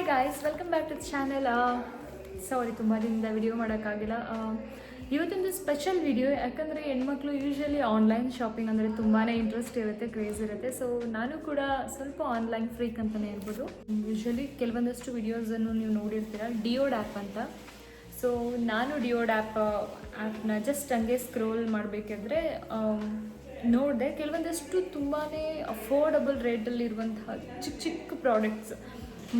Hi guys welcome back to channel sorry ತುಂಬ ದಿನದಿಂದ video ಮಾಡೋಕ್ಕಾಗಿಲ್ಲ. ಆ, ಇವತ್ತೊಂದು ಸ್ಪೆಷಲ್ ವಿಡಿಯೋ ಯಾಕಂದರೆ ಹೆಣ್ಮಕ್ಳು ಯೂಶ್ವಲಿ ಆನ್ಲೈನ್ ಶಾಪಿಂಗ್ ಅಂದರೆ ತುಂಬಾ ಇಂಟ್ರೆಸ್ಟ್ ಇರುತ್ತೆ ಕ್ರೇಜ್ ಇರುತ್ತೆ. ಸೊ ನಾನು ಕೂಡ ಸ್ವಲ್ಪ ಆನ್ಲೈನ್ ಫ್ರೀಕ್ ಅಂತಲೇ ಹೇಳ್ಬೋದು. ಯೂಶ್ವಲಿ ಕೆಲವೊಂದಷ್ಟು ವಿಡಿಯೋಸನ್ನು ನೀವು ನೋಡಿರ್ತೀರ ಡಿಯೋಡ್ ಆ್ಯಪ್ ಅಂತ. ಸೊ ನಾನು ಡಿಯೋಡ್ ಆ್ಯಪ್ ಆ್ಯಪ್ನ ಜಸ್ಟ್ ಹಂಗೆ ಸ್ಕ್ರೋಲ್ ಮಾಡಬೇಕಾದ್ರೆ ನೋಡಿದೆ. ಕೆಲವೊಂದಷ್ಟು ತುಂಬಾ ಅಫೋರ್ಡಬಲ್ ರೇಟಲ್ಲಿರುವಂತಹ ಚಿಕ್ಕ ಚಿಕ್ಕ ಪ್ರಾಡಕ್ಟ್ಸ್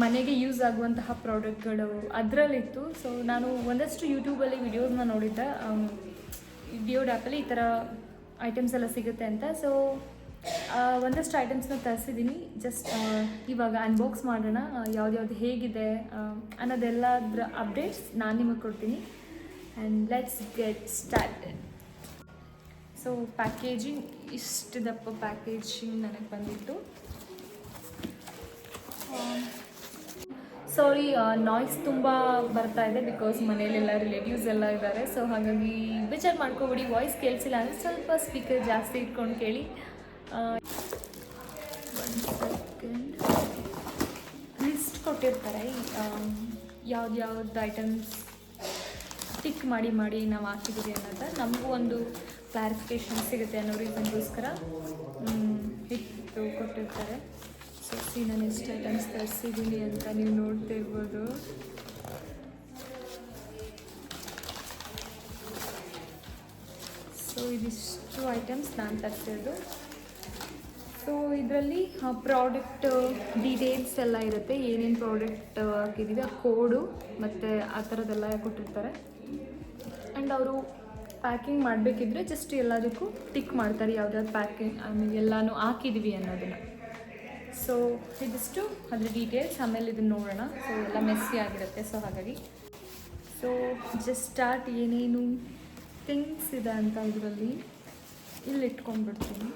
ಮನೆಗೆ ಯೂಸ್ ಆಗುವಂತಹ ಪ್ರಾಡಕ್ಟ್ಗಳು ಅದರಲ್ಲಿತ್ತು. ಸೊ ನಾನು ಒಂದಷ್ಟು ಯೂಟ್ಯೂಬಲ್ಲಿ ವಿಡಿಯೋಸ್ನ ನೋಡಿದ್ದೆ. ಡಿಯೋಡ್ ಆ್ಯಪಲ್ಲಿ ಈ ಥರ ಐಟಮ್ಸ್ ಎಲ್ಲ ಸಿಗುತ್ತೆ ಅಂತ. ಸೊ ಒಂದಷ್ಟು ಐಟಮ್ಸ್ನ ತರಿಸಿದ್ದೀನಿ ಜಸ್ಟ್ ಇವಾಗ ಅನ್ಬಾಕ್ಸ್ ಮಾಡೋಣ. ಯಾವ್ದ್ಯಾವ್ದು ಹೇಗಿದೆ ಅನ್ನೋದೆಲ್ಲ ಅನ್ನೋದೆಲ್ಲದ್ರ ಅಪ್ಡೇಟ್ಸ್ ನಾನು ನಿಮಗೆ ಕೊಡ್ತೀನಿ. And let's get started so packaging ಇಷ್ಟು ದಪ್ಪ ಪ್ಯಾಕೇಜಿಂಗ್ ನನಗೆ ಬಂದಿತ್ತು. ಸಾರಿ ನಾಯ್ಸ್ ತುಂಬ ಬರ್ತಾ ಇದೆ ಬಿಕಾಸ್ ಮನೇಲೆಲ್ಲ ರಿಲೇಟಿವ್ಸ್ ಎಲ್ಲ ಇದ್ದಾರೆ. ಸೊ ಹಾಗಾಗಿ ಬೇಜಾರು ಮಾಡ್ಕೋಬಿಡಿ ವಾಯ್ಸ್ ಕೇಳಿಸಿಲ್ಲ ಅಂದರೆ ಸ್ವಲ್ಪ ಸ್ಪೀಕರ್ ಜಾಸ್ತಿ ಇಟ್ಕೊಂಡು ಕೇಳಿ. ಲಿಸ್ಟ್ ಕೊಟ್ಟಿರ್ತಾರೆ. ಯಾವ್ದು ಯಾವ್ದು ಐಟಮ್ಸ್ ಟಿಕ್ ಮಾಡಿ ಮಾಡಿ ನಾವು ಹಾಕಿದ್ದೀವಿ ಅನ್ನೋದು. ನಮಗೂ ಒಂದು ಕ್ಲಾರಿಫಿಕೇಷನ್ ಸಿಗುತ್ತೆ ಅನ್ನೋ ರೀಸನ್ಗೋಸ್ಕರ ಹಿಟ್ಟು ಕೊಟ್ಟಿರ್ತಾರೆ. ಸೊ ಸಿ ನಾನು ಎಷ್ಟು ಐಟಮ್ಸ್ ತರಿಸಿದ್ದೀನಿ ಅಂತ ನೀವು ನೋಡ್ತಾ ಇರ್ಬೋದು. ಸೊ ಇದಿಷ್ಟು ಐಟಮ್ಸ್ ನಾನು ತರಿಸಿರೋದು ಸೊ ಇದರಲ್ಲಿ ಪ್ರಾಡಕ್ಟ್ ಡೀಟೇಲ್ಸ್ ಎಲ್ಲ ಇರುತ್ತೆ. ಏನೇನು ಪ್ರಾಡಕ್ಟ್ ಹಾಕಿದ್ದೀವಿ ಆ ಕೋಡು ಮತ್ತು ಆ ಥರದ್ದೆಲ್ಲ ಕೊಟ್ಟಿರ್ತಾರೆ. ಆ್ಯಂಡ್ ಅವರು ಪ್ಯಾಕಿಂಗ್ ಮಾಡಬೇಕಿದ್ರೆ ಜಸ್ಟ್ ಎಲ್ಲದಕ್ಕೂ ಟಿಕ್ ಮಾಡ್ತಾರೆ. ಯಾವ್ದಾದ್ರು ಪ್ಯಾಕಿಂಗ್ ಐ ಮೀನ್ ಎಲ್ಲನೂ ಹಾಕಿದ್ವಿ ಅನ್ನೋದನ್ನು. ಸೊ ಇದಿಷ್ಟು. ಅದ್ರ ಡೀಟೇಲ್ಸ್ ಆಮೇಲೆ ಇದನ್ನು ನೋಡೋಣ. ಸೊ ಎಲ್ಲ ಮೆಸ್ಸಿ ಆಗಿರುತ್ತೆ. ಸೊ ಹಾಗಾಗಿ. ಸೊ ಜಸ್ಟ್ ಸ್ಟಾರ್ಟ್ ಏನೇನು ಥಿಂಗ್ಸ್ ಇದೆ ಅಂತ ಇದರಲ್ಲಿ ಇಲ್ಲಿ ಇಟ್ಕೊಂಡ್ಬಿಡ್ತೀನಿ.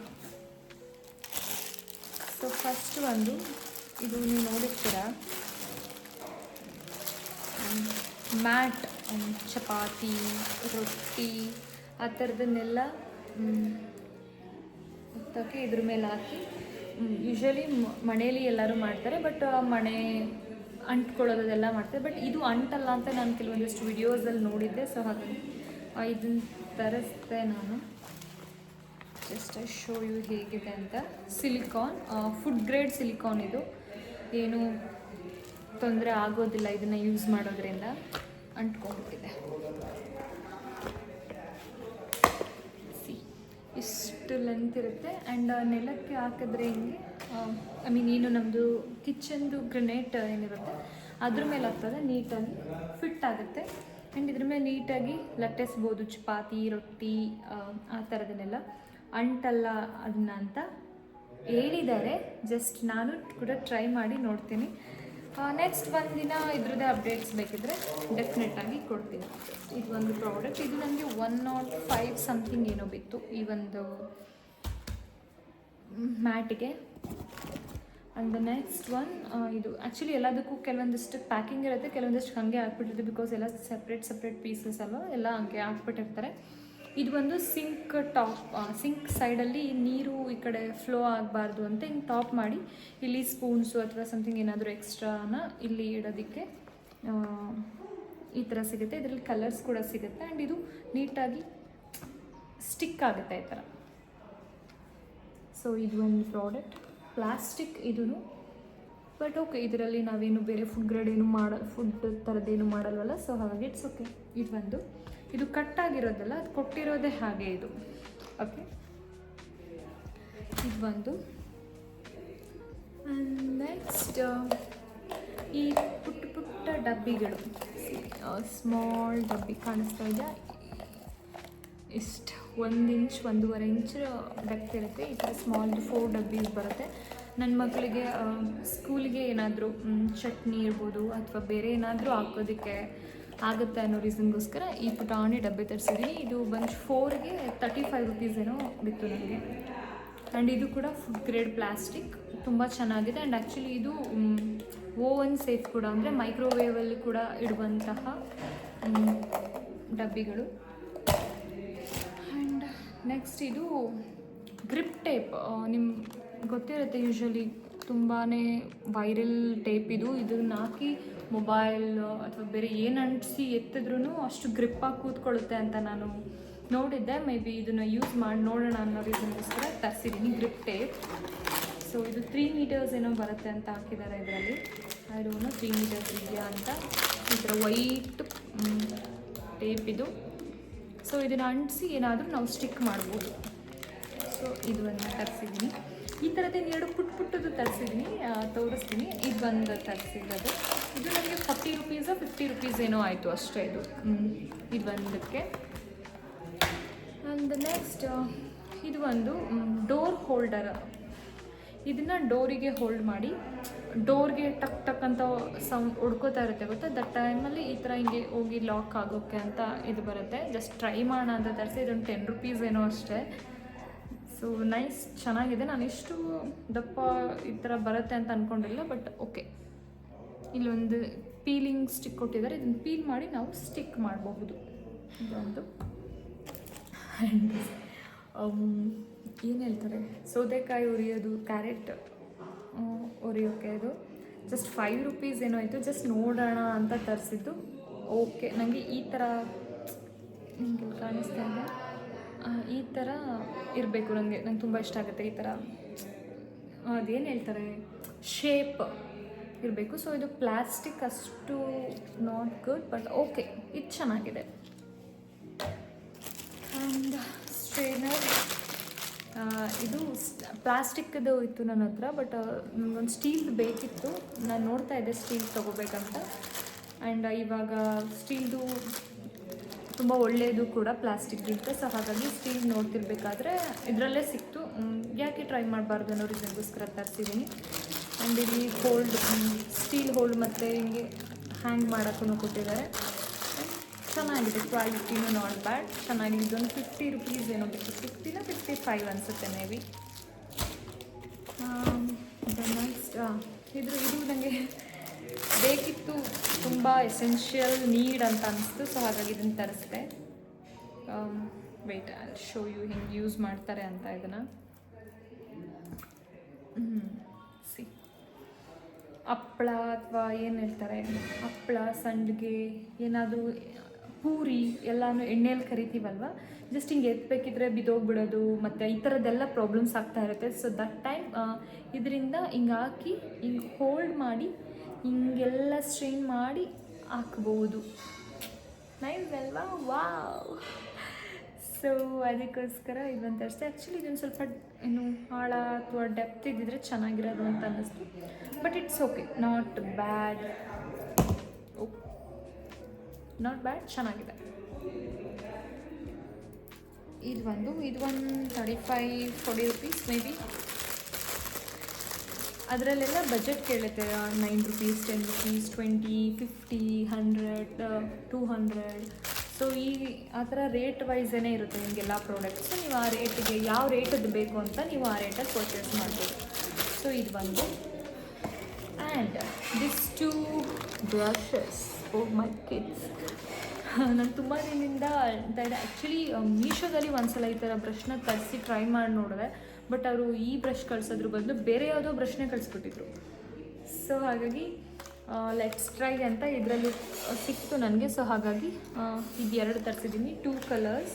ಸೊ ಫಸ್ಟ್ ಒಂದು, ಇದು ನೀವು ನೋಡಿರ್ತೀರ? ಮ್ಯಾಟ್ ಚಪಾತಿ, ರೊಟ್ಟಿ, ಆ ಥರದನ್ನೆಲ್ಲ ಇದ್ರ ಮೇಲೆ ಹಾಕಿ ಯೂಶ್ವಲಿ ಮನೆಯಲ್ಲಿ ಎಲ್ಲರೂ ಮಾಡ್ತಾರೆ ಬಟ್ ಮನೆ ಅಂಟ್ಕೊಳ್ಳೋದೆಲ್ಲ ಮಾಡ್ತಾರೆ. ಬಟ್ ಇದು ಅಂಟಲ್ಲ ಅಂತ ನಾನು ಕೆಲವೊಂದಿಷ್ಟು ವಿಡಿಯೋಸಲ್ಲಿ ನೋಡಿದ್ದೆ ಸೊ ಹಾಗಾಗಿ ಇದನ್ನ ತರಿಸ್ದೆ ನಾನು. ಜಸ್ಟ್ ಐ ಶೋ ಯು ಹೇಗಿದೆ ಅಂತ. ಸಿಲಿಕಾನ್ ಫುಡ್ ಗ್ರೇಡ್ ಸಿಲಿಕಾನ್ ಇದು. ಏನು ತೊಂದರೆ ಆಗೋದಿಲ್ಲ ಇದನ್ನು ಯೂಸ್ ಮಾಡೋದ್ರಿಂದ ಅಂಟ್ಕೊಂಡ್ಬಿಟ್ಟಿದೆ ಸಿ ಇಷ್ಟು ಲೆಂತ್ ಇರುತ್ತೆ? ಆ್ಯಂಡ್ ನೆಲಕ್ಕೆ ಹಾಕಿದ್ರೆ ಹಿಂಗೆ? ಐ ಮೀನ್ ಏನು ನಮ್ಮದು ಕಿಚನ್ದು ಗ್ರನೇಟ್ ಏನಿರುತ್ತೆ? ಅದ್ರ ಮೇಲೆ ಹಾಕ್ತದೆ ನೀಟಾಗಿ ಫಿಟ್ ಆಗುತ್ತೆ. ಆ್ಯಂಡ್ ಇದ್ರ ಮೇಲೆ ನೀಟಾಗಿ ಲಟ್ಟಿಸ್ಬೋದು ಚಪಾತಿ ರೊಟ್ಟಿ ಆ, ಆ ಥರದನ್ನೆಲ್ಲ. ಅಂಟಲ್ಲ ಅದನ್ನ ಅಂತ ಹೇಳಿದ್ದಾರೆ. ಜಸ್ಟ್ ನಾನು ಕೂಡ ಟ್ರೈ ಮಾಡಿ ನೋಡ್ತೀನಿ. ನೆಕ್ಸ್ಟ್ ಒಂದು ದಿನ ಇದ್ರದ್ದೇ ಅಪ್ಡೇಟ್ಸ್ ಬೇಕಿದ್ರೆ ಡೆಫಿನೆಟ್ ಆಗಿ ಕೊಡ್ತೀನಿ. ಇದು ಒಂದು ಪ್ರಾಡಕ್ಟ್ ಇದು ನನಗೆ ಒನ್ ನಾಟ್ ಫೈವ್ ಸಮಥಿಂಗ್ ಏನೋ ಬಿತ್ತು. ಈ ಒಂದು ಮ್ಯಾಟಿಗೆ ಆ್ಯಂಡ್ ನೆಕ್ಸ್ಟ್ ಒನ್ ಇದು ಆ್ಯಕ್ಚುಲಿ ಎಲ್ಲದಕ್ಕೂ ಕೆಲವೊಂದಿಷ್ಟು ಪ್ಯಾಕಿಂಗ್ ಇರುತ್ತೆ, ಕೆಲವೊಂದಿಷ್ಟು ಹಾಗೆ ಹಾಕ್ಬಿಟ್ಟಿರುತ್ತೆ ಬಿಕಾಸ್ ಎಲ್ಲ ಸಪ್ರೇಟ್ ಸಪ್ರೇಟ್ ಪೀಸಸ್ ಅಲ್ವಾ, ಎಲ್ಲ ಹಂಗೆ ಹಾಕ್ಬಿಟ್ಟಿರ್ತಾರೆ. ಇದು ಒಂದು ಸಿಂಕ್ ಟಾಪ್ ಸಿಂಕ್ ಸೈಡಲ್ಲಿ ನೀರು ಈ ಕಡೆ ಫ್ಲೋ ಆಗಬಾರ್ದು ಅಂತ ಹಿಂಗೆ ಟಾಪ್ ಮಾಡಿ, ಇಲ್ಲಿ ಸ್ಪೂನ್ಸು ಅಥವಾ ಸಮಥಿಂಗ್ ಏನಾದರೂ ಎಕ್ಸ್ಟ್ರಾನ ಇಲ್ಲಿ ಇಡೋದಕ್ಕೆ ಈ ಥರ ಸಿಗುತ್ತೆ. ಇದರಲ್ಲಿ ಕಲರ್ಸ್ ಕೂಡ ಸಿಗುತ್ತೆ. ಆ್ಯಂಡ್ ಇದು ನೀಟಾಗಿ ಸ್ಟಿಕ್ ಆಗುತ್ತೆ ಈ ಥರ. ಸೊ ಇದು ಒಂದು ಪ್ರಾಡಕ್ಟ್ ಪ್ಲಾಸ್ಟಿಕ್ ಇದೂ ಬಟ್ ಓಕೆ ಇದರಲ್ಲಿ ನಾವೇನು ಬೇರೆ ಫುಡ್ ಗ್ರೇಡ್ ಏನು ಮಾಡ ಫುಡ್ ಥರದ್ದೇನು ಮಾಡಲ್ವಲ್ಲ ಸೊ ಹಾಗಾಗಿ ಇಟ್ಸ್ ಓಕೆ ಇದು ಒಂದು. ಇದು ಕಟ್ ಆಗಿರೋದಲ್ಲ ಅದು ಕೊಟ್ಟಿರೋದೇ ಹಾಗೆ ಇದು. ಓಕೆ ಇದು ಬಂದು. ನೆಕ್ಸ್ಟ್ ಈ ಪುಟ್ಟ ಪುಟ್ಟ ಡಬ್ಬಿಗಳು. ಸ್ಮಾಲ್ ಡಬ್ಬಿ ಕಾಣಿಸ್ತಾ ಇದೆ. ಇಷ್ಟು ಒಂದು ಇಂಚ್, ಒಂದೂವರೆ ಇಂಚ್ ಡೆಪ್ತ್ ಇರುತ್ತೆ. ಈ ಥರ ಸ್ಮಾಲ್ ಫೋರ್ ಡಬ್ಬೀಸ್ ಬರುತ್ತೆ. ನನ್ನ ಮಕ್ಕಳಿಗೆ ಸ್ಕೂಲಿಗೆ ಏನಾದರೂ ಚಟ್ನಿ ಇರ್ಬೋದು ಅಥವಾ ಬೇರೆ ಏನಾದರೂ ಹಾಕೋದಕ್ಕೆ ಆಗುತ್ತೆ ಅನ್ನೋ ರೀಸನ್ಗೋಸ್ಕರ ಈ ಪುಟಾಣಿ ಡಬ್ಬೆ ತರಿಸಿದ್ದೀನಿ ಇದು ಬಂದು ಫೋರ್ಗೆ ತರ್ಟಿ ಫೈವ್ ರುಪೀಸ್ ಏನೋ ಬಿತ್ತು ನನಗೆ ಆ್ಯಂಡ್ ಇದು ಕೂಡ ಫುಡ್ ಗ್ರೇಡ್ ಪ್ಲಾಸ್ಟಿಕ್ ತುಂಬ ಚೆನ್ನಾಗಿದೆ. ಆ್ಯಂಡ್ ಆ್ಯಕ್ಚುಲಿ ಇದು ಓವನ್ ಸೇಫ್ ಕೂಡ. ಅಂದರೆ ಮೈಕ್ರೋವೇವಲ್ಲಿ ಕೂಡ ಇಡುವಂತಹ ಡಬ್ಬಿಗಳು. ಆ್ಯಂಡ್ ನೆಕ್ಸ್ಟ್ ಇದು ಗ್ರಿಪ್ ಟೇಪ್ ನಿಮ್ಮ ಗೊತ್ತಿರುತ್ತೆ ಯೂಶ್ವಲಿ ತುಂಬಾ ವೈರಲ್ ಟೇಪ್ ಇದು. ಇದನ್ನ ಹಾಕಿ ಮೊಬೈಲ್ ಅಥವಾ ಬೇರೆ ಏನು ಅಂಟಿಸಿ ಎತ್ತಿದ್ರೂ ಅಷ್ಟು ಗ್ರಿಪ್ಪಾಗಿ ಕೂತ್ಕೊಳ್ಳುತ್ತೆ ಅಂತ ನಾನು ನೋಡಿದ್ದೆ. ಮೇ ಬಿ ಇದನ್ನು ಯೂಸ್ ಮಾಡಿ ನೋಡೋಣ ಅನ್ನೋ ರೀಸನ್ಗೋಸ್ಕರ ತರಿಸಿದ್ದೀನಿ ಗ್ರಿಪ್ ಟೇಪ್ ಸೊ ಇದು ತ್ರೀ ಮೀಟರ್ಸ್ ಏನೋ ಬರುತ್ತೆ ಅಂತ ಹಾಕಿದ್ದಾರೆ ಇದರಲ್ಲಿ. ಐಡೋನು ತ್ರೀ ಮೀಟರ್ಸ್ ಇದೆಯಾ ಅಂತ. ಈ ಥರ ವೈಟ್ ಟೇಪ್ ಇದು. ಸೊ ಇದನ್ನು ಅಂಟಿಸಿ ಏನಾದರೂ ನಾವು ಸ್ಟಿಕ್ ಮಾಡ್ಬೋದು. ಸೊ ಇದು ತರಿಸಿದ್ದೀನಿ ಈ ಥರದ್ದೇನು ಎರಡು ಪುಟ್ ಪುಟ್ಟದು ತರಿಸಿದ್ದೀನಿ ತೋರಿಸ್ತೀನಿ. ಇದು ಬಂದು ತರಿಸಿದ್ದು ಇದು ನನಗೆ ಫಾರ್ಟಿ ರುಪೀಸು ಫಿಫ್ಟಿ ರುಪೀಸ್ ಏನೋ ಆಯಿತು ಅಷ್ಟೇ ಇದು. ಇದು ಒಂದಕ್ಕೆ ಆ್ಯಂಡ್ ನೆಕ್ಸ್ಟ್ ಇದು ಒಂದು ಡೋರ್ ಹೋಲ್ಡರ್. ಇದನ್ನು ಡೋರಿಗೆ ಹೋಲ್ಡ್ ಮಾಡಿ ಡೋರ್ಗೆ ಟಕ್ ಟಕ್ ಅಂತ ಸೌಂಡ್ ಹುಡ್ಕೋತಾ ಇರುತ್ತೆ ಗೊತ್ತಾ? ದಟ್ ಟೈಮಲ್ಲಿ ಈ ಥರ ಹಿಂಗೆ ಹೋಗಿ ಲಾಕ್ ಆಗೋಕ್ಕೆ ಅಂತ ಇದು ಬರುತ್ತೆ. ಜಸ್ಟ್ ಟ್ರೈ ಮಾಡೋಣ ಅಂತ ತರಿಸಿ ಇದೊಂದು ಟೆನ್ ರುಪೀಸ್ ಏನೋ ಅಷ್ಟೇ. ಸೊ ನೈಸ್ ಚೆನ್ನಾಗಿದೆ. ನಾನು ಇಷ್ಟು ದಪ್ಪ ಈ ಥರ ಬರುತ್ತೆ ಅಂತ ಅಂದ್ಕೊಂಡಿಲ್ಲ ಬಟ್ ಓಕೆ ಇಲ್ಲೊಂದು ಪೀಲಿಂಗ್ ಸ್ಟಿಕ್ ಕೊಟ್ಟಿದ್ದಾರೆ. ಇದನ್ನು ಪೀಲ್ ಮಾಡಿ ನಾವು ಸ್ಟಿಕ್ ಮಾಡಬಹುದು. ಇದೊಂದು ಏನು ಹೇಳ್ತಾರೆ? ಸೌತೆಕಾಯಿ ಉರಿಯೋದು ಕ್ಯಾರೆಟ್ ಉರಿಯೋಕೆ ಅದು ಜಸ್ಟ್ ಫೈವ್ ರುಪೀಸ್ ಏನೋ ಆಯಿತು. ಜಸ್ಟ್ ನೋಡೋಣ ಅಂತ ತರಿಸಿದ್ದು. ಓಕೆ ನನಗೆ ಈ ಥರ ನಿಮಗೆ ಕಾಣಿಸ್ತಾ ಇದೆ. ಈ ಥರ ಇರಬೇಕು. ನನಗೆ ನಂಗೆ ತುಂಬ ಇಷ್ಟ ಆಗುತ್ತೆ ಈ ಥರ ಅದೇನು ಹೇಳ್ತಾರೆ? ಶೇಪ್ ಇರಬೇಕು. ಸೊ ಇದು ಪ್ಲಾಸ್ಟಿಕ್ ಅಷ್ಟು ನಾಟ್ ಗುಡ್ ಬಟ್ ಓಕೆ ಇದು ಚೆನ್ನಾಗಿದೆ. ಆ್ಯಂಡ್ ಸ್ಟ್ರೇನರ್ ಇದು ಪ್ಲಾಸ್ಟಿಕ್ದು ಇತ್ತು ನನ್ನ ಹತ್ರ ಬಟ್ ಒಂದು ಸ್ಟೀಲ್ ಬೇಕಿತ್ತು. ನಾನು ನೋಡ್ತಾ ಇದ್ದೆ ಸ್ಟೀಲ್ ತೊಗೋಬೇಕಂತ. ಆ್ಯಂಡ್ ಇವಾಗ ಸ್ಟೀಲ್ದು ತುಂಬ ಒಳ್ಳೆಯದು ಕೂಡ ಪ್ಲಾಸ್ಟಿಕ್ಗಿಂತ ಸೊ ಹಾಗಾಗಿ ಸ್ಟೀಲ್ ನೋಡ್ತಿರ್ಬೇಕಾದ್ರೆ ಇದರಲ್ಲೇ ಸಿಕ್ತು. ಯಾಕೆ ಟ್ರೈ ಮಾಡಬಾರ್ದು ಅನ್ನೋ ರೀಸನ್ಗೋಸ್ಕರ ತರಿಸಿದ್ದೀನಿ ಆ್ಯಂಡ್ ಇಲ್ಲಿ ಹೋಲ್ಡ್ ಸ್ಟೀಲ್ ಹೋಲ್ಡ್ ಮತ್ತು ಹಿಂಗೆ ಹ್ಯಾಂಗ್ ಮಾಡೋಕ್ಕೂ ಕೊಟ್ಟಿದ್ದಾರೆ. ಚೆನ್ನಾಗಿದೆ ಕ್ವಾಲಿಟಿನೂ ನಾಟ್ ಬ್ಯಾಡ್ ಚೆನ್ನಾಗಿದೆ ಇದೊಂದು ಫಿಫ್ಟಿ ರುಪೀಸ್ ಏನೋ ಬೇಕು. ಫಿಫ್ಟಿನ ಫಿಫ್ಟಿ ಫೈವ್ ಅನಿಸುತ್ತೆ ಮೇ ಬಿ ಇದು ನನಗೆ ಬೇಕಿತ್ತು. ತುಂಬ ಎಸೆನ್ಷಿಯಲ್ ನೀಡ್ ಅಂತ ಅನಿಸ್ತು ಸೊ ಹಾಗಾಗಿ ಇದನ್ನು ತರಿಸಿದೆ. ವೆಯ್ಟ್ ಐ ಶೋ ಯು ಹಿಂಗೆ ಯೂಸ್ ಮಾಡ್ತಾರೆ ಅಂತ ಇದನ್ನು. ಸಿ ಹಪ್ಪಳ ಅಥವಾ ಏನು ಹೇಳ್ತಾರೆ? ಹಪ್ಪಳ, ಸಂಡಿಗೆ, ಏನಾದರೂ ಪೂರಿ, ಎಲ್ಲನೂ ಎಣ್ಣೆಯಲ್ಲಿ ಕರಿತೀವಲ್ವ? ಜಸ್ಟ್ ಹಿಂಗೆ ಎತ್ತಬೇಕಿದ್ರೆ ಬಿದೋಗ್ಬಿಡೋದು ಮತ್ತು ಈ ಥರದ್ದೆಲ್ಲ ಪ್ರಾಬ್ಲಮ್ಸ್ ಆಗ್ತಾ ಇರುತ್ತೆ. ಸೊ ದಟ್ ಟೈಮ್ ಇದರಿಂದ ಹಿಂಗೆ ಹಾಕಿ, ಹಿಂಗೆ ಹೋಲ್ಡ್ ಮಾಡಿ ಹಿಂಗೆಲ್ಲ ಸ್ಟ್ರೈನ್ ಮಾಡಿ ಹಾಕ್ಬೋದು. ನೈಸ್ ಅಲ್ವಾ? ವಾವ್ ಸೊ ಅದಕ್ಕೋಸ್ಕರ ಇದೊಂದು ತರಿಸ್ತೆ ಆ್ಯಕ್ಚುಲಿ ಇದೊಂದು ಸ್ವಲ್ಪ ಏನು ಆಳ ಅಥವಾ ಡೆಪ್ತ್ ಇದ್ದಿದ್ರೆ ಚೆನ್ನಾಗಿರೋದು ಅಂತ ಅನ್ನಿಸ್ತು. But it's okay not bad not bad ಚೆನ್ನಾಗಿದೆ. ಇದು ಒಂದು ಇದು ಒಂದು thirty five forty rupees maybe ಅದರಲ್ಲೆಲ್ಲ ಬಜೆಟ್ ಕೇಳುತ್ತೆ nine rupees ten rupees twenty fifty hundred two hundred so ಈ, ಆ ಥರ ರೇಟ್ ವೈಸೇ ಇರುತ್ತೆ ನಿಮಗೆಲ್ಲ ಪ್ರಾಡಕ್ಟ್ಸ್ ನೀವು ಆ ರೇಟಿಗೆ ಯಾವ ರೇಟದ್ದು ಬೇಕು ಅಂತ ನೀವು ಆ ರೇಟಲ್ಲಿ ಪರ್ಚೇಸ್ ಮಾಡ್ಬೋದು. ಸೊ ಇದು ಬಂದು. And this two brushes oh my kids ನಾನು ತುಂಬ ದಿನದಿಂದ ಆ್ಯಕ್ಚುಲಿ ಮೀಶೋದಲ್ಲಿ ಒಂದ್ಸಲ ಈ ಥರ ಬ್ರಷ್ನ ತರಿಸಿ ಟ್ರೈ ಮಾಡಿ ನೋಡಿದೆ ಬಟ್ ಅವರು ಈ ಬ್ರಷ್ ಕಳ್ಸೋದ್ರ ಬದಲು ಬೇರೆ ಯಾವುದೋ ಬ್ರಷ್ನೇ ಕಳಿಸ್ಬಿಟ್ಟಿದ್ರು ಸೊ ಹಾಗಾಗಿ ಲೆಟ್ಸ್ ಟ್ರೈ ಅಂತ ಇದರಲ್ಲಿ ಸಿಕ್ತು ನನಗೆ. ಸೊ ಹಾಗಾಗಿ ಇದು ಎರಡು ತರಿಸಿದ್ದೀನಿ. ಟೂ ಕಲರ್ಸ್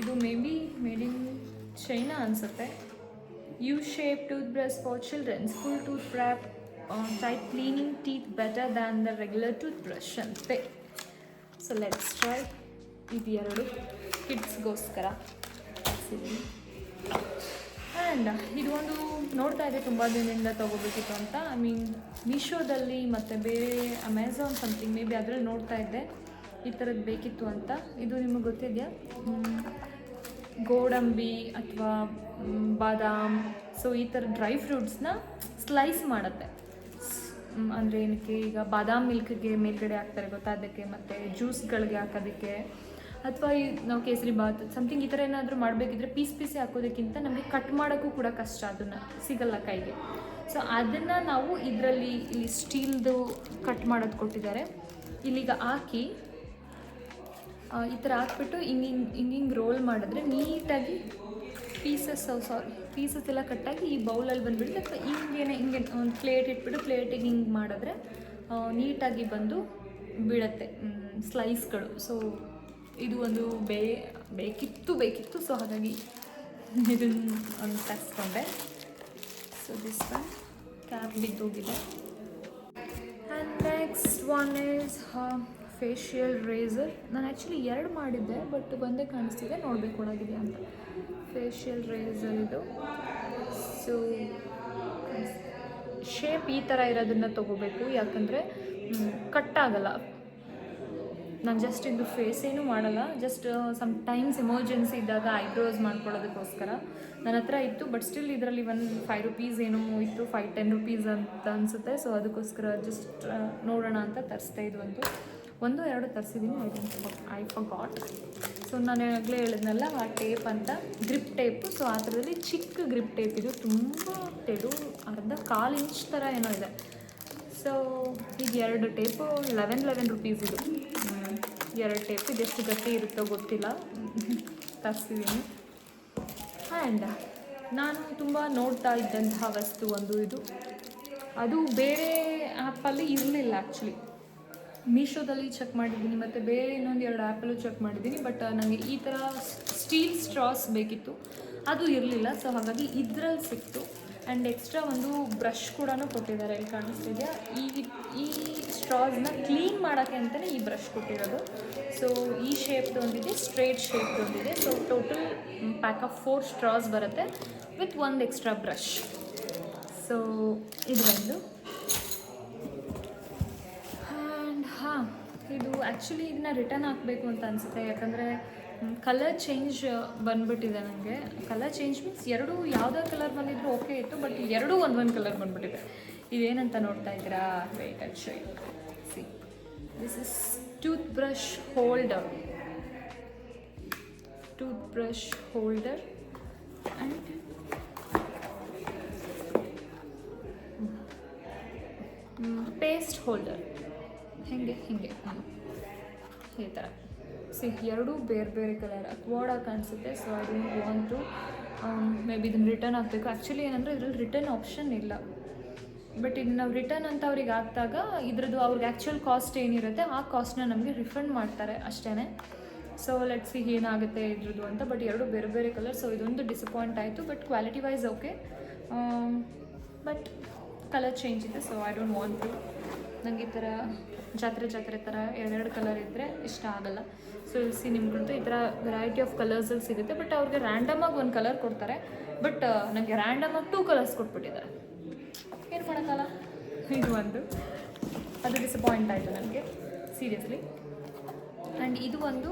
ಇದು maybe made in China ಅನಿಸುತ್ತೆ. U shape tooth brush for childrens full tooth wrap type cleaning teeth better than the regular tooth brush ಅಂತೆ. ಸೊ ಲೆಟ್ಸ್ ಟ್ರೈ ಇದು ಎರಡು ಕಿಡ್ಸ್ಗೋಸ್ಕರ ತರಿಸಿದ್ದೀನಿ ಆ್ಯಂಡ್ ಇದು ಒಂದು ನೋಡ್ತಾ ಇದ್ದೆ ತುಂಬ ದಿನದಿಂದ ತೊಗೋಬೇಕಿತ್ತು ಅಂತ. ಐ ಮೀನ್ ಮೀಶೋದಲ್ಲಿ ಮತ್ತು ಬೇರೆ ಅಮೆಝಾನ್ ಸಮಥಿಂಗ್ ಮೇ ಬಿ ಅದರಲ್ಲಿ ನೋಡ್ತಾ ಇದ್ದೆ. ಈ ಥರದ್ದು ಬೇಕಿತ್ತು ಅಂತ. ಇದು ನಿಮಗೆ ಗೊತ್ತಿದೆಯಾ? ಗೋಡಂಬಿ ಅಥವಾ ಬಾದಾಮ್ ಸೊ ಈ ಥರ ಡ್ರೈ ಫ್ರೂಟ್ಸ್ನ ಸ್ಲೈಸ್ ಮಾಡುತ್ತೆ. ಅಂದರೆ ಏನಕ್ಕೆ ಈಗ ಬಾದಾಮ್ ಮಿಲ್ಕ್ಗೆ ಮೇಲ್ಗಡೆ ಹಾಕ್ತಾರೆ ಗೊತ್ತಾದಕ್ಕೆ ಮತ್ತು ಜ್ಯೂಸ್ಗಳಿಗೆ ಹಾಕೋದಕ್ಕೆ. ಅಥವಾ ಈ ನಾವು ಕೇಸರಿ ಬಾತ್ ಸಮಥಿಂಗ್ ಈ ಥರ ಏನಾದರೂ ಮಾಡಬೇಕಿದ್ರೆ ಪೀಸ್ ಪೀಸೇ ಹಾಕೋದಕ್ಕಿಂತ ನಮಗೆ ಕಟ್ ಮಾಡೋಕ್ಕೂ ಕೂಡ ಕಷ್ಟ ಅದನ್ನು ಸಿಗಲ್ಲ ಕೈಗೆ. ಸೊ ಅದನ್ನು ನಾವು ಇದರಲ್ಲಿ ಇಲ್ಲಿ ಸ್ಟೀಲ್ದು ಕಟ್ ಮಾಡೋದು ಕೊಟ್ಟಿದ್ದಾರೆ. ಇಲ್ಲಿಗ ಹಾಕಿ ಈ ಥರ ಹಾಕ್ಬಿಟ್ಟು ಹಿಂಗೆ ಹಿಂಗೆ ಹಿಂಗೆ ಹಿಂಗೆ ರೋಲ್ ಮಾಡಿದ್ರೆ ನೀಟಾಗಿ ಪೀಸಸ್ ಸಾರಿ ಪೀಸಸ್ ಎಲ್ಲ ಕಟ್ಟಾಗಿ ಈ ಬೌಲಲ್ಲಿ ಬಂದುಬಿಡುತ್ತೆ. ಅಥವಾ ಹಿಂಗೇನೆ, ಹಿಂಗೆ ಒಂದು ಪ್ಲೇಟ್ ಇಟ್ಬಿಟ್ಟು ಪ್ಲೇಟಿಗೆ ಹಿಂಗೆ ಮಾಡಿದ್ರೆ ನೀಟಾಗಿ ಬಂದು ಬೀಳತ್ತೆ ಸ್ಲೈಸ್ಗಳು ಸೊ ಇದು ಒಂದು ಬೇ, ಬೇಕಿತ್ತು ಬೇಕಿತ್ತು ಸೊ ಹಾಗಾಗಿ ಇದನ್ನು ಒಂದು ತರಿಸ್ಕೊಂಡೆ. So this one cap ಬಿದ್ದೋಗಿದೆ. And next one is facial razor ನಾನು ಆ್ಯಕ್ಚುಲಿ ಎರಡು ಮಾಡಿದ್ದೆ ಬಟ್ ಒಂದೇ ಕಾಣಿಸ್ತಿದೆ, ನೋಡಬೇಕು ಒಳಗಿದೆ ಅಂತ. ಫೇಶಿಯಲ್ ರೇಸರ್ ಇದು. ಸೊ ಶೇಪ್ ಈ ಥರ ಇರೋದನ್ನು ತೊಗೋಬೇಕು, ಯಾಕಂದರೆ ಕಟ್ಟಾಗಲ್ಲ ನಾನು ಜಸ್ಟ್ ಇದು ಫೇಸ್ ಏನು ಮಾಡಲ್ಲ ಜಸ್ಟ್ ಸಮ್ ಟೈಮ್ಸ್ ಎಮರ್ಜೆನ್ಸಿ ಇದ್ದಾಗ ಐಬ್ರೋಸ್ ಮಾಡ್ಕೊಳ್ಳೋದಕ್ಕೋಸ್ಕರ. ನನ್ನ ಹತ್ರ ಇತ್ತು ಬಟ್ ಸ್ಟಿಲ್ ಇದರಲ್ಲಿ ಒಂದು ಫೈವ್ ರುಪೀಸ್ ಏನೋ ಇತ್ತು ಫೈವ್ ಟೆನ್ ರುಪೀಸ್ ಅಂತ ಅನಿಸುತ್ತೆ. ಸೊ ಅದಕ್ಕೋಸ್ಕರ ಜಸ್ಟ್ ನೋಡೋಣ ಅಂತ ತರಿಸ್ತಾ ಇದು ಒಂದು ಒಂದು, ಎರಡು ತರಿಸಿದ್ದೀನಿ I don't I got so ನಾನು ಆಗಲೇ ಹೇಳಿದ್ನಲ್ಲ, ಆ ಟೇಪ್ ಅಂತ ಗ್ರಿಪ್ ಟೇಪು ಸೊ ಆ ಥರದಲ್ಲಿ ಚಿಕ್ಕ ಗ್ರಿಪ್ ಟೇಪ್ ಇದು, ತುಂಬ ತೆಳು, ಅರ್ಧ ಕಾಲು ಇಂಚ್ ಥರ ಏನೋ ಇದೆ. ಸೊ ಈಗ ಎರಡು ಟೇಪು ಲೆವೆನ್ ಲೆವೆನ್ ರುಪೀಸ್ ಇದು. ಎರಡು ಟೇಪ್, ಇದೆಷ್ಟು ಗಟ್ಟಿ ಇರುತ್ತೋ ಗೊತ್ತಿಲ್ಲ. ತರಿಸಿದ್ದೀನಿ ಆ್ಯಂಡ್ ನಾನು ತುಂಬ ನೋಡ್ತಾ ಇದ್ದಂತಹ ವಸ್ತು ಒಂದು ಇದು. ಅದು ಬೇರೆ ಆ್ಯಪಲ್ಲಿ ಇರಲಿಲ್ಲ ಆ್ಯಕ್ಚುಲಿ ಮೀಶೋದಲ್ಲಿ ಚೆಕ್ ಮಾಡಿದ್ದೀನಿ, ಮತ್ತು ಬೇರೆ ಇನ್ನೊಂದು ಎರಡು ಆ್ಯಪಲ್ಲೂ ಚೆಕ್ ಮಾಡಿದ್ದೀನಿ ಬಟ್ ನನಗೆ ಈ ಥರ ಸ್ಟೀಲ್ ಸ್ಟ್ರಾಸ್ ಬೇಕಿತ್ತು. ಅದು ಇರಲಿಲ್ಲ ಸೊ ಹಾಗಾಗಿ ಇದ್ರಲ್ಲಿ ಸಿಕ್ತು. ಆ್ಯಂಡ್ ಎಕ್ಸ್ಟ್ರಾ ಒಂದು ಬ್ರಷ್ ಕೂಡ ಕೊಟ್ಟಿದ್ದಾರೆ, ಇಲ್ಲಿ ಕಾಣಿಸ್ತಿದೆಯಾ ಈ ಈ ಸ್ಟ್ರಾಸ್ನ ಕ್ಲೀನ್ ಮಾಡೋಕ್ಕೆ ಅಂತಲೇ ಈ ಬ್ರಷ್ ಕೊಟ್ಟಿರೋದು. ಸೊ ಈ ಶೇಪ್ದು ಒಂದಿದೆ ಸ್ಟ್ರೇಟ್ ಶೇಪ್ದು ಒಂದಿದೆ so total pack of four straws ಬರುತ್ತೆ ವಿತ್ ಒಂದು ಎಕ್ಸ್ಟ್ರಾ ಬ್ರಷ್ ಸೊ ಇದು ಒಂದು ಆ್ಯಂಡ್ ಹಾಂ, ಇದು ಆ್ಯಕ್ಚುಲಿ ಇದನ್ನ ರಿಟರ್ನ್ ಹಾಕಬೇಕು ಅಂತ ಅನಿಸುತ್ತೆ. ಯಾಕಂದರೆ ಕಲರ್ ಚೇಂಜ್ ಬಂದ್ಬಿಟ್ಟಿದೆ ನನಗೆ ಕಲರ್ ಚೇಂಜ್ ಮೀನ್ಸ್ ಎರಡು ಯಾವುದೇ ಕಲರ್ ಬಂದಿದ್ರು ಓಕೆ ಇತ್ತು ಬಟ್ ಎರಡೂ ಒಂದೊಂದು ಕಲರ್ ಬಂದ್ಬಿಟ್ಟಿದೆ. ಇದೇನಂತ ನೋಡ್ತಾ ಇದ್ದೀರಾ? Wait at shy see this is tooth brush holder tooth brush holder and paste holder ಹೇಗೆ. ಹೀಗೆ. ಈ ಥರ ಸಿ ಎರಡೂ ಬೇರೆ ಬೇರೆ ಕಲರ್ ಅಕ್ವಾಡ ಕಾಣಿಸುತ್ತೆ so I don't want to maybe ಇದನ್ನು ರಿಟರ್ನ್ ಆಗಬೇಕು. ಆ್ಯಕ್ಚುಲಿ ಏನಂದರೆ, ಇದರಲ್ಲಿ ರಿಟರ್ನ್ ಆಪ್ಷನ್ ಇಲ್ಲ. ಬಟ್ ಇದು ನಾವು ರಿಟರ್ನ್ ಅಂತ ಅವ್ರಿಗೆ ಹಾಕಿದಾಗ ಇದ್ರದ್ದು ಅವ್ರಿಗೆ ಆ್ಯಕ್ಚುಯಲ್ ಕಾಸ್ಟ್ ಏನಿರುತ್ತೆ, ಆ ಕಾಸ್ಟ್ನ ನಮಗೆ ರಿಫಂಡ್ ಮಾಡ್ತಾರೆ ಅಷ್ಟೇ ಸೊ ಲೆಟ್ಸ್ ಸಿ ಏನಾಗುತ್ತೆ ಇದ್ರದ್ದು ಅಂತ. ಬಟ್ ಎರಡು ಬೇರೆ ಬೇರೆ ಕಲರ್ ಸೊ ಇದೊಂದು ಡಿಸಪಾಯಿಂಟ್ ಆಯಿತು. But quality wise okay but colour change ಇದೆ so I don't want to ನನಗೆ ಈ ಥರ ಜಾತ್ರೆ ಜಾತ್ರೆ ಥರ ಎರಡೆರಡು ಕಲರ್ ಇದ್ದರೆ ಇಷ್ಟ ಆಗಲ್ಲ. ಸೊ ಸಿ ನಿಮ್ಗಂತೂ ಈ ಥರ ವೆರೈಟಿ ಆಫ್ ಕಲರ್ಸಲ್ಲಿ ಸಿಗುತ್ತೆ. ಬಟ್ ಅವ್ರಿಗೆ ರ್ಯಾಂಡಮಾಗಿ ಒಂದು ಕಲರ್ ಕೊಡ್ತಾರೆ. ಬಟ್ ನನಗೆ ರ್ಯಾಂಡಮಾಗಿ ಟೂ ಕಲರ್ಸ್ ಕೊಟ್ಬಿಟ್ಟಿದ್ದಾರೆ. ಏನು ಮಾಡೋಕ್ಕಲ್ಲ? ಇದು ಒಂದು. ಅದು ಡಿಸಪಾಯಿಂಟ್ ಆಯಿತು ನನಗೆ ಸೀರಿಯಸ್ಲಿ ಆ್ಯಂಡ್ ಇದು ಒಂದು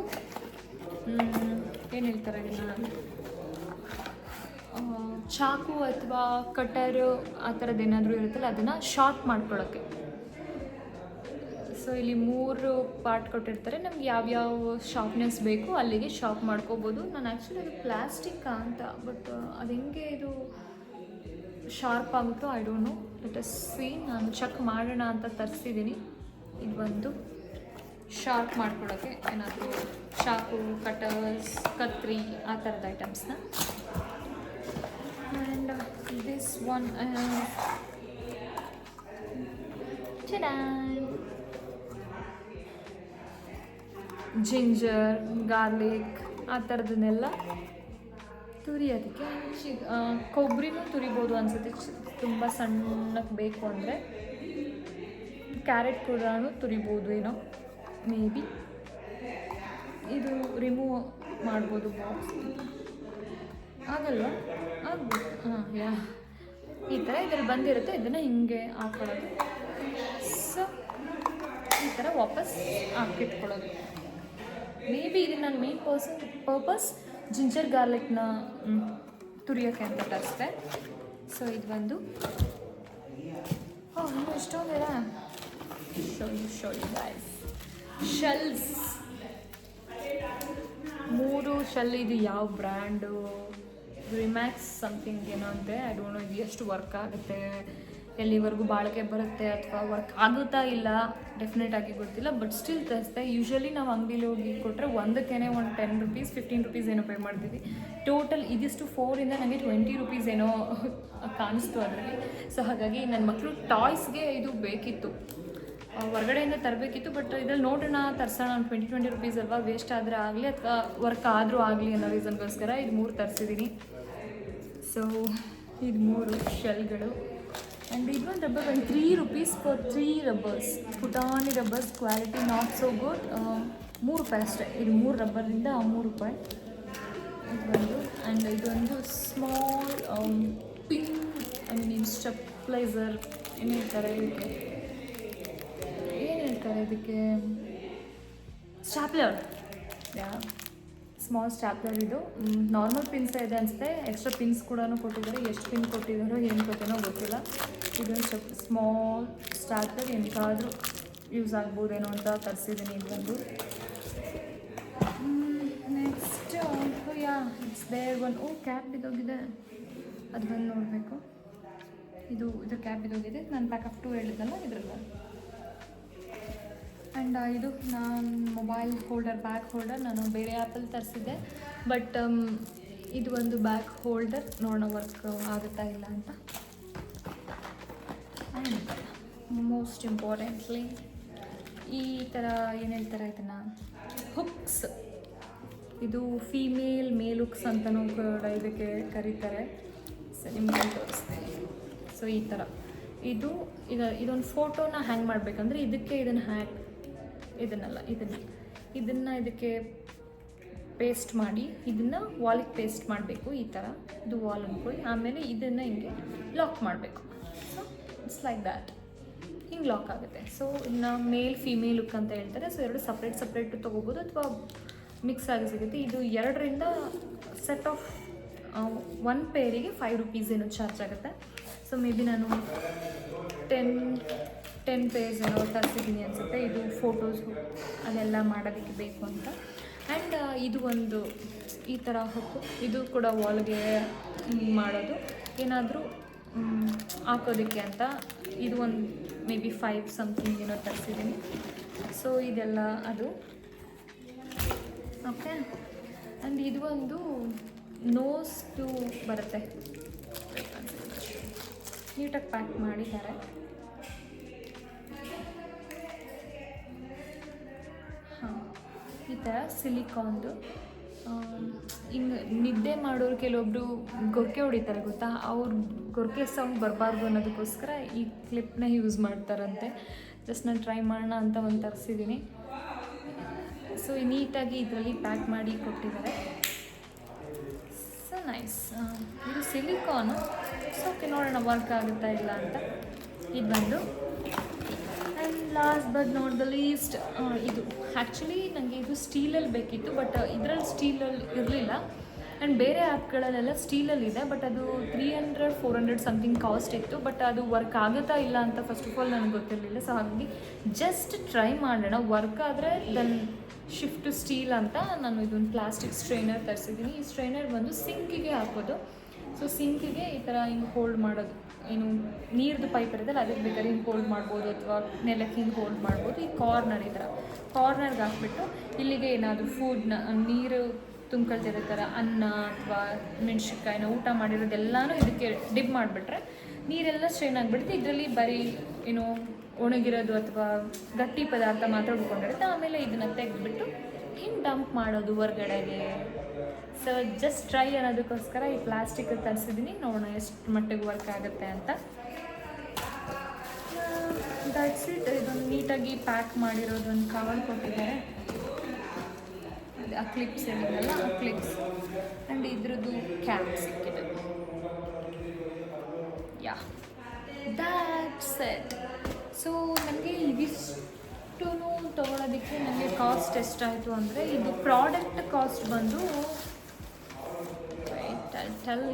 ಏನು ಹೇಳ್ತಾರೆ ಇದನ್ನು? ಚಾಕು ಅಥವಾ ಕಟರು ಆ ಥರದ್ದು ಏನಾದರೂ ಇರುತ್ತಲ್ಲ ಅದನ್ನು ಶಾರ್ಟ್ ಮಾಡ್ಕೊಳ್ಳೋಕ್ಕೆ ಸೊ ಇಲ್ಲಿ ಮೂರು ಪಾರ್ಟ್ ಕೊಟ್ಟಿರ್ತಾರೆ. ನಮ್ಗೆ ಯಾವ್ಯಾವ ಶಾರ್ಪ್ನೆಸ್ ಬೇಕು ಅಲ್ಲಿಗೆ ಶಾಪ್ ಮಾಡ್ಕೋಬೋದು. ನಾನು ಆ್ಯಕ್ಚುಲಿ ಅದು ಪ್ಲಾಸ್ಟಿಕ್ ಅಂತ ಬಟ್ ಅದು ಹೆಂಗೆ ಇದು ಶಾರ್ಪ್ ಆಗುತ್ತೋ I don't know let us see ನಾನು ಚೆಕ್ ಮಾಡೋಣ ಅಂತ ತರಿಸಿದ್ದೀನಿ ಇದು ಬಂದು ಶಾರ್ಪ್ ಮಾಡ್ಕೊಳ್ಳೋಕ್ಕೆ ಏನಾದರೂ ಚಾಕು ಕಟರ್ಸ್ ಕತ್ರಿ ಆ ಥರದ ಐಟಮ್ಸ್ನ and this one ginger, garlic, ಆ ಥರದನ್ನೆಲ್ಲ ತುರಿಯೋದಕ್ಕೆ. ಚಿ- ಕೊಬ್ಬರಿನೂ ತುರಿಬೋದು ಅನಿಸುತ್ತೆ. ತುಂಬ ಸಣ್ಣಕ್ಕೆ ಬೇಕು ಅಂದರೆ. ಕ್ಯಾರೆಟ್ ಕೂಡ ತುರಿಬೋದು ಏನೋ, ಮೇ ಬಿ. ಇದು ರಿಮೂವ್ ಮಾಡ್ಬೋದು ಬಾಕ್ಸ್. ಆಗಲ್ವಾ? ಆಗ್ಬೋದು. ಹಾಂ, ಯಾ. ಈ ಥರ ಇದರಲ್ಲಿ ಬಂದಿರುತ್ತೆ. ಇದನ್ನು ಹಿಂಗೆ ಹಾಕ್ಕೊಳ್ಳೋದು ಸೊ, ಈ ಥರ ವಾಪಸ್ ಹಾಕಿಟ್ಕೊಳ್ಳೋದು ಮೇ ಬಿ ಇದು ನನ್ನ ಮೇನ್ ಪರ್ಸನ್ ಪರ್ಪಸ್ ಜಿಂಜರ್ ಗಾರ್ಲಿಕ್ನ ತುರಿಯೋಕ್ಕೆ ಅಂತ ತರಿಸ್ದೆ. ಸೊ ಇದು ಬಂದು. ಓ ಇನ್ನೂ show you show you guys shells ಮೂರು ಶೆಲ್ ಇದು ಯಾವ ಬ್ರ್ಯಾಂಡು ರಿಮ್ಯಾಕ್ಸ್ ಸಮಥಿಂಗ್ ಏನೋ ಅಂತೆ. ನೋ ಇದು ಎಷ್ಟು ವರ್ಕ್ ಆಗುತ್ತೆ? ಎಲ್ಲಿವರೆಗೂ ಬಾಳಿಕೆ ಬರುತ್ತೆ ಅಥವಾ ವರ್ಕ್ ಆಗುತ್ತಾ ಇಲ್ಲ ಡೆಫಿನೆಟ್ ಆಗಿ ಗೊತ್ತಿಲ್ಲ ಬಟ್ ಸ್ಟಿಲ್ ತರಿಸ್ದೆ ಯೂಶ್ವಲಿ ನಾವು ಅಂಗಡಿಲಿ ಹೋಗಿ ಕೊಟ್ಟರೆ ಒಂದಕ್ಕೇ ಒಂದು ಟೆನ್ ರುಪೀಸ್ ಫಿಫ್ಟೀನ್ ರುಪೀಸ್ ಏನೋ ಪೇ ಮಾಡ್ತೀವಿ. ಟೋಟಲ್ ಇದಿಷ್ಟು ಫೋರಿಂದ ನನಗೆ ಟ್ವೆಂಟಿ ರುಪೀಸ್ ಏನೋ ಕಾಣಿಸ್ತು ಅದರಲ್ಲಿ. ಸೊ ಹಾಗಾಗಿ ನನ್ನ ಮಕ್ಕಳು ಟಾಯ್ಸ್ಗೆ ಇದು ಬೇಕಿತ್ತು. ಹೊರಗಡೆಯಿಂದ ತರಬೇಕಿತ್ತು ಬಟ್ ಇದ್ರಲ್ಲಿ ನೋಡೋಣ, ತರ್ಸೋಣ ಒಂದು ಟ್ವೆಂಟಿ ಟ್ವೆಂಟಿ ರುಪೀಸ್ ಅಲ್ವಾ ವೇಸ್ಟ್ ಆದರೆ ಆಗಲಿ ಅಥವಾ ವರ್ಕ್ ಆದರೂ ಆಗಲಿ ಅನ್ನೋ ರೀಸನ್ಗೋಸ್ಕರ ಇದು ಮೂರು ತರಿಸಿದ್ದೀನಿ ಸೊ ಇದು ಮೂರು ಶೆಲ್ಗಳು ಆ್ಯಂಡ್ ಇದು ಒಂದು ರಬ್ಬರ್ ಒಂದು three rupees for three rubbers ಪುಟಾಣಿ rubbers quality not so good ಮೂರು ರೂಪಾಯಿ ಅಷ್ಟೇ ಇದು ಮೂರು ರಬ್ಬರಿಂದ ಮೂರು ರೂಪಾಯಿ ಇದು ಒಂದು ಆ್ಯಂಡ್ ಇದೊಂದು small pin I mean stabiliser ಏನು ಹೇಳ್ತಾರೆ ಇದಕ್ಕೆ ಏನು ಹೇಳ್ತಾರೆ ಇದಕ್ಕೆ ಸ್ಟ್ಯಾಪ್ಲರ್ ಯಾ ಸ್ಮಾಲ್ ಸ್ಟ್ಯಾಪ್ಲರ್ ಇದು. ನಾರ್ಮಲ್ ಪಿನ್ಸ್ ಇದೆ ಅನಿಸುತ್ತೆ. ಎಕ್ಸ್ಟ್ರಾ ಪಿನ್ಸ್ ಕೂಡ ಕೊಟ್ಟಿದ್ದಾರೆ. ಎಷ್ಟು ಪಿನ್ ಕೊಟ್ಟಿದ್ದಾರೋ, ಏನು ಕೊಟ್ಟಿನೋ ಗೊತ್ತಿಲ್ಲ. ಇದೊಂದು ಸ್ವಲ್ಪ ಸ್ಮಾಲ್ ಸ್ಟಾರ್ಟರ್ ಎಂತಾದರೂ ಯೂಸ್ ಆಗ್ಬೋದೇನೋ ಅಂತ ತರಿಸಿದ್ದೀನಿ ಇದು ಬಂದು. Next yeah it's there one oh cap ಇದೋಗಿದೆ ಅದು ಬಂದು ನೋಡಬೇಕು. ಇದು ಇದು ಕ್ಯಾಪ್ ಇದೋಗಿದೆ ನಾನು ಬ್ಯಾಕಪ್ ಟು ಹೇಳಿದ್ದಲ್ಲ ಇದ್ರಲ್ಲ ಆ್ಯಂಡ್ ಇದು ನಾನು ಮೊಬೈಲ್ ಹೋಲ್ಡರ್ ಬ್ಯಾಗ್ ಹೋಲ್ಡರ್ ನಾನು ಬೇರೆ ಆ್ಯಪಲ್ಲಿ ತರಿಸಿದ್ದೆ. ಬಟ್ ಇದು ಒಂದು ಬ್ಯಾಗ್ ಹೋಲ್ಡರ್ ನೋಡೋಣ ವರ್ಕ್ ಆಗುತ್ತಾ ಇಲ್ಲ ಅಂತ. ಮೋಸ್ಟ್ ಇಂಪಾರ್ಟೆಂಟ್ಲಿ ಈ ಥರ ಏನು ಹೇಳ್ತಾರೆ ಇದನ್ನು? ಹುಕ್ಸ್ ಇದು ಫೀಮೇಲ್ ಮೇಲ್ ಹುಕ್ಸ್ ಅಂತಲೂ ಕೂಡ ಇದಕ್ಕೆ ಕರೀತಾರೆ. ಸೊ ನಿಮಗೆ ತೋರಿಸ್ತೀನಿ. ಸೊ ಈ ಥರ ಇದು ಈಗ ಇದೊಂದು ಫೋಟೋನ ಹ್ಯಾಂಗ್ ಮಾಡಬೇಕಂದ್ರೆ ಇದಕ್ಕೆ ಇದನ್ನು ಹ್ಯಾಂಗ್ ಇದನ್ನಲ್ಲ, ಇದನ್ನು. ಇದನ್ನು ಇದಕ್ಕೆ ಪೇಸ್ಟ್ ಮಾಡಿ, ಇದನ್ನು ವಾಲಿಗೆ ಪೇಸ್ಟ್ ಮಾಡಬೇಕು ಈ ಥರ ಇದು ವಾಲ್ ಅಂದ್ಕೊಳ್ಳಿ ಆಮೇಲೆ ಇದನ್ನು ಹಿಂಗೆ ಲಾಕ್ ಮಾಡಬೇಕು. ಇಟ್ಸ್ ಲೈಕ್ ದ್ಯಾಟ್ ಹಿಂಗೆ ಲಾಕ್ ಆಗುತ್ತೆ. ಸೊ ಇನ್ನು ಮೇಲ್ ಫಿಮೇಲ್ ಲುಕ್ ಅಂತ ಹೇಳ್ತಾರೆ. ಸೊ ಎರಡು ಸಪ್ರೇಟ್ ಸಪ್ರೇಟ್ ತೊಗೋಬೋದು ಅಥವಾ ಮಿಕ್ಸ್ ಆಗಿ ಸಿಗುತ್ತೆ. ಇದು ಎರಡರಿಂದ ಸೆಟ್ ಆಫ್ ಒನ್ ಪೇರಿಗೆ ಫೈವ್ ರುಪೀಸ್ ಏನೋ ಚಾರ್ಜ್ ಆಗುತ್ತೆ. ಸೊ ಮೇ ಬಿ ನಾನು ಟೆನ್ ಟೆನ್ ಪೇರ್ಸ್ ಏನೋ ತರಿಸಿದ್ದೀನಿ ಅನಿಸುತ್ತೆ. ಇದು ಫೋಟೋಸು ಅದೆಲ್ಲ ಮಾಡೋದಕ್ಕೆ ಬೇಕು ಅಂತ. ಆ್ಯಂಡ್ ಇದು ಒಂದು ಈ ಥರ ಹೊಕ್ಕು ಇದು ಕೂಡ ವಾಲ್ಗೆ ಮಾಡೋದು. ಏನಾದರೂ ಹಾಕೋದಕ್ಕೆ ಅಂತ ಇದು ಒಂದು ಮೇ ಬಿ ಫೈವ್ ಸಮಥಿಂಗ್ ಏನೋ ತರಿಸಿದ್ದೀನಿ ಸೊ ಇದೆಲ್ಲ ಅದು. ಓಕೆ ಆ್ಯಂಡ್ ಇದು ಒಂದು ನೋಸ್ ಟು ಬರುತ್ತೆ. ನೀಟಾಗಿ ಪ್ಯಾಕ್ ಮಾಡಿದ್ದಾರೆ. ಹಾಂ, ಈ ಥರ ಸಿಲಿಕಾನ್ದು ಹಿಂಗೆ ನಿದ್ದೆ ಮಾಡೋರು ಕೆಲವೊಬ್ಬರು ಗೊರಕೆ ಹೊಡಿತಾರೆ ಗೊತ್ತಾ? ಅವ್ರ ಗೊರಕೆ ಸೌಂಡ್ ಬರಬಾರ್ದು ಅನ್ನೋದಕ್ಕೋಸ್ಕರ ಈ ಕ್ಲಿಪ್ನ ಯೂಸ್ ಮಾಡ್ತಾರಂತೆ. ಜಸ್ಟ್ ನಾನು ಟ್ರೈ ಮಾಡೋಣ ಅಂತ ಒಂದು ತರಿಸಿದ್ದೀನಿ ಸೊ ನೀಟಾಗಿ ಇದರಲ್ಲಿ ಪ್ಯಾಕ್ ಮಾಡಿ ಕೊಟ್ಟಿದ್ದಾರೆ. ಸೊ ನೈಸ್ ಇದು ಸಿಲಿಕಾನು ಸೊ ಓಕೆ ನೋಡೋಣ ವರ್ಕ್ ಆಗುತ್ತಾ ಇಲ್ಲ ಅಂತ. ಇದು ಬಂದು. Last but not the least ಇದು. ಆ್ಯಕ್ಚುಲಿ ನನಗೆ ಇದು ಸ್ಟೀಲಲ್ಲಿ ಬೇಕಿತ್ತು ಬಟ್ ಇದರಲ್ಲಿ ಸ್ಟೀಲಲ್ಲಿ ಇರಲಿಲ್ಲ. ಆ್ಯಂಡ್ ಬೇರೆ ಆ್ಯಪ್ಗಳಲ್ಲೆಲ್ಲ ಸ್ಟೀಲಲ್ಲಿ ಇದೆ ಬಟ್ ಅದು three hundred four hundred something cost ಇತ್ತು. ಬಟ್ ಅದು ವರ್ಕ್ ಆಗುತ್ತಾ ಇಲ್ಲ ಅಂತ ಫಸ್ಟ್ ಆಫ್ ಆಲ್ ನನಗೆ ಗೊತ್ತಿರಲಿಲ್ಲ. ಸೊ ಹಾಗಾಗಿ ಜಸ್ಟ್ ಟ್ರೈ ಮಾಡೋಣ. ವರ್ಕ್ ಆದರೆ ದೆನ್ ಶಿಫ್ಟ್ ಸ್ಟೀಲ್ ಅಂತ ನಾನು ಇದೊಂದು ಪ್ಲಾಸ್ಟಿಕ್ ಸ್ಟ್ರೈನರ್ ತರಿಸಿದ್ದೀನಿ. ಈ ಸ್ಟ್ರೈನರ್ ಬಂದು ಸಿಂಕಿಗೆ ಹಾಕೋದು. ಸೊ ಸಿಂಕಿಗೆ ಈ ಥರ ಹಿಂಗೆ ಹೋಲ್ಡ್ ಮಾಡೋದು. ಏನು ನೀರ್ದು ಪೈಪ್ ಇರುತ್ತಲ್ಲ, ಅದಕ್ಕೆ ಬೇಕಾದ್ರೆ ಹಿಂಗೆ ಹೋಲ್ಡ್ ಮಾಡ್ಬೋದು ಅಥವಾ ನೆಲಕ್ಕೆ ಹಿಂಗೆ ಹೋಲ್ಡ್ ಮಾಡ್ಬೋದು. ಈ ಕಾರ್ನರ್ ಈ ಥರ ಕಾರ್ನರ್ಗೆ ಹಾಕ್ಬಿಟ್ಟು ಇಲ್ಲಿಗೆ ಏನಾದರೂ ಫುಡ್ನ ನೀರು ತುಂಬ್ಕೊಳ್ತಿರೋ ಥರ ಅನ್ನ ಅಥವಾ ಮೆಣಸಿನ್ಕಾಯಿನ ಊಟ ಮಾಡಿರೋದೆಲ್ಲನೂ ಇದಕ್ಕೆ ಡಿಪ್ ಮಾಡಿಬಿಟ್ರೆ ನೀರೆಲ್ಲ ಸ್ಟ್ರೈನ್ ಆಗಿಬಿಡುತ್ತೆ. ಇದರಲ್ಲಿ ಬರೀ ಏನು ಒಣಗಿರೋದು ಅಥವಾ ಗಟ್ಟಿ ಪದಾರ್ಥ ಮಾತ್ರ ಉಳ್ಕೊಂಡಿರುತ್ತೆ. ಆಮೇಲೆ ಇದನ್ನು ತೆಗೆದ್ಬಿಟ್ಟು ಹಿಂಗೆ ಡಂಪ್ ಮಾಡೋದು ಹೊರ್ಗಡೆಗೆ. ಸೊ ಜಸ್ಟ್ ಟ್ರೈ ಅನ್ನೋದಕ್ಕೋಸ್ಕರ ಈ ಪ್ಲಾಸ್ಟಿಕ್ ತರಿಸಿದ್ದೀನಿ ನೋಡೋಣ ಎಷ್ಟು ಮಟ್ಟಿಗೆ ವರ್ಕ್ ಆಗುತ್ತೆ ಅಂತ. ದಟ್ಸ್ ಇಟ್ ಇದೊಂದು ನೀಟಾಗಿ ಪ್ಯಾಕ್ ಮಾಡಿರೋದೊಂದು ಕವರ್ ಕೊಟ್ಟಿದ್ದಾರೆ. ಆ ಕ್ಲಿಪ್ಸ್ ಏನಿದೆಲ್ಲ ಆ ಕ್ಲಿಪ್ಸ್ ಆ್ಯಂಡ್ ಇದ್ರದ್ದು ಕ್ಯಾಪ್ ಸಿಕ್ಕಿದೆ. ಯಾ ದ್ಯಾಟ್ಸ್ ಇಟ್ ಸೊ ನನಗೆ ಇದಿಷ್ಟು ತೊಗೊಳೋದಕ್ಕೆ ನನಗೆ ಕಾಸ್ಟ್ ಎಷ್ಟಾಯಿತು ಅಂದರೆ, ಇದು ಪ್ರಾಡಕ್ಟ್ ಕಾಸ್ಟ್ ಬಂದು ಟೆಲ್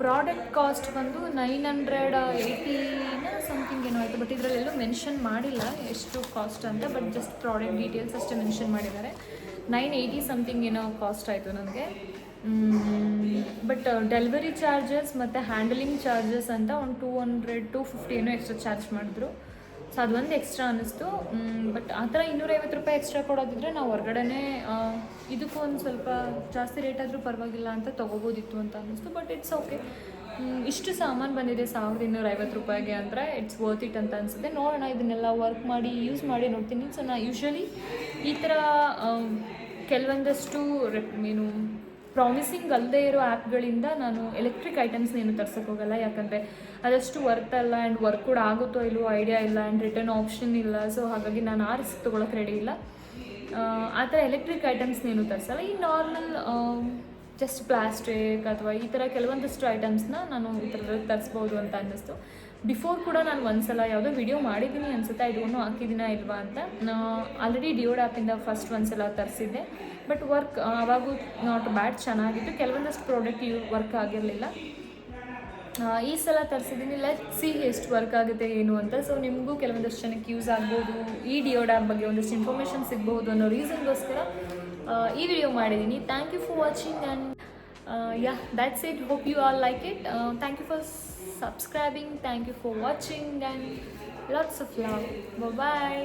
ಪ್ರಾಡಕ್ಟ್ ಕಾಸ್ಟ್ ಬಂದು ನೈನ್ ಹಂಡ್ರೆಡ್ ಏಯ್ಟಿನ ಸಮಥಿಂಗ್ ಏನೋ ಆಯಿತು. ಬಟ್ ಇದರಲ್ಲೆಲ್ಲೂ ಮೆನ್ಷನ್ ಮಾಡಿಲ್ಲ ಎಷ್ಟು ಕಾಸ್ಟ್ ಅಂತ. ಬಟ್ ಜಸ್ಟ್ ಪ್ರಾಡಕ್ಟ್ ಡೀಟೇಲ್ಸ್ ಅಷ್ಟೇ ಮೆನ್ಷನ್ ಮಾಡಿದ್ದಾರೆ. ನೈನ್ ಏಯ್ಟಿ ಸಮಥಿಂಗ್ ಏನೋ ಕಾಸ್ಟ್ ಆಯಿತು ನನಗೆ. ಬಟ್ ಡೆಲಿವರಿ ಚಾರ್ಜಸ್ ಮತ್ತು ಹ್ಯಾಂಡಲಿಂಗ್ ಚಾರ್ಜಸ್ ಅಂತ ಒಂದು ಟೂ ಹಂಡ್ರೆಡ್ ಟು ಫಿಫ್ಟಿ ಏನೋ ಎಕ್ಸ್ಟ್ರಾ ಚಾರ್ಜ್ ಮಾಡಿದ್ರು. ಸೊ ಅದೊಂದು ಎಕ್ಸ್ಟ್ರಾ ಅನ್ನಿಸ್ತು. ಬಟ್ ಆ ಥರ ಇನ್ನೂರೈವತ್ತು ರೂಪಾಯಿ ಎಕ್ಸ್ಟ್ರಾ ಕೊಡೋದಿದ್ರೆ ನಾವು ಹೊರ್ಗಡೆನೇ ಇದಕ್ಕೂ ಒಂದು ಸ್ವಲ್ಪ ಜಾಸ್ತಿ ರೇಟ್ ಆದರೂ ಪರವಾಗಿಲ್ಲ ಅಂತ ತೊಗೋಬೋದಿತ್ತು ಅಂತ ಅನ್ನಿಸ್ತು ಬಟ್ ಇಟ್ಸ್ ಓಕೆ ಇಷ್ಟು ಸಾಮಾನು ಬಂದಿದೆ ಸಾವಿರದ ಇನ್ನೂರ ಐವತ್ತು ರೂಪಾಯಿಗೆ ಅಂದರೆ ಇಟ್ಸ್ ವರ್ತ್ ಇಟ್ ಅಂತ ಅನಿಸುತ್ತೆ. ನೋಡೋಣ, ಇದನ್ನೆಲ್ಲ ವರ್ಕ್ ಮಾಡಿ ಯೂಸ್ ಮಾಡಿ ನೋಡ್ತೀನಿ. ಸೊ ನಾನು ಯೂಶ್ವಲಿ ಈ ಥರ ಕೆಲವೊಂದಷ್ಟು ರೆಪ್ ಏನು ಪ್ರಾಮಿಸಿಂಗ್ ಅಲ್ಲದೆ ಇರೋ ಆ್ಯಪ್ಗಳಿಂದ ನಾನು ಎಲೆಕ್ಟ್ರಿಕ್ ಐಟಮ್ಸ್ ಏನು ತರ್ಸಕ್ಕೆ ಹೋಗಲ್ಲ. ಯಾಕಂದರೆ ಅದಷ್ಟು ವರ್ತ್ ಅಲ್ಲ ಆ್ಯಂಡ್ ವರ್ಕ್ ಕೂಡ ಆಗುತ್ತೋ ಇಲ್ಲವೋ ಐಡಿಯಾ ಇಲ್ಲ ಆ್ಯಂಡ್ ರಿಟರ್ನ್ ಆಪ್ಷನ್ ಇಲ್ಲ. ಸೊ ಹಾಗಾಗಿ ನಾನು ಆ ರಿಸ್ಕ್ ತೊಗೊಳಕ್ಕೆ ರೆಡಿ ಇಲ್ಲ. ಆ, ಥರ ಎಲೆಕ್ಟ್ರಿಕ್ ಐಟಮ್ಸ್ನ ಏನು ತರಿಸಲ್ಲ. ಈ ನಾರ್ಮಲ್ ಜಸ್ಟ್ ಪ್ಲಾಸ್ಟಿಕ್ ಅಥವಾ ಈ ಥರ ಕೆಲವೊಂದಷ್ಟು ಐಟಮ್ಸ್ನ ನಾನು ಈ ಥರದಲ್ಲಿ ತರಿಸ್ಬೋದು ಅಂತ ಅನ್ನಿಸ್ತು. ಬಿಫೋರ್ ಕೂಡ ನಾನು ಒಂದ್ಸಲ ಯಾವುದೋ ವಿಡಿಯೋ ಮಾಡಿದ್ದೀನಿ ಅನ್ಸುತ್ತೆ ಐಡೋನು ಹಾಕಿದ್ದೀನ ಇಲ್ವಾ ಅಂತ. ಆಲ್ರೆಡಿ ಡಿಯೋಡ್ ಆ್ಯಪಿಂದ ಫಸ್ಟ್ ಒಂದ್ಸಲ ತರಿಸಿದ್ದೆ. ಬಟ್ ವರ್ಕ್ ಆವಾಗೂ ನಾಟ್ ಬ್ಯಾಡ್ ಚೆನ್ನಾಗಿತ್ತು. ಕೆಲವೊಂದಷ್ಟು ಪ್ರಾಡಕ್ಟ್ ಯೂ ವರ್ಕ್ ಆಗಿರಲಿಲ್ಲ. ಈ ಸಲ ತರಿಸಿದ್ದೀನಿ. ಲೆಟ್ ಸಿ ಎಷ್ಟು ವರ್ಕ್ ಆಗುತ್ತೆ, ಏನು ಅಂತ. ಸೊ ನಿಮಗೂ ಕೆಲವೊಂದಷ್ಟು ಜನಕ್ಕೆ ಯೂಸ್ ಆಗ್ಬೋದು. ಈ ಡಿಯೋಡ್ ಆ್ಯಪ್ ಬಗ್ಗೆ ಒಂದಷ್ಟು ಇನ್ಫಾರ್ಮೇಷನ್ ಸಿಗ್ಬೋದು ಅನ್ನೋ ರೀಸನ್ಗೋಸ್ಕರ ಈ ವಿಡಿಯೋ ಮಾಡಿದ್ದೀನಿ. Thank you for watching and yeah that's it hope you all like it thank you for subscribing. Thank you for watching and lots of love. Bye bye.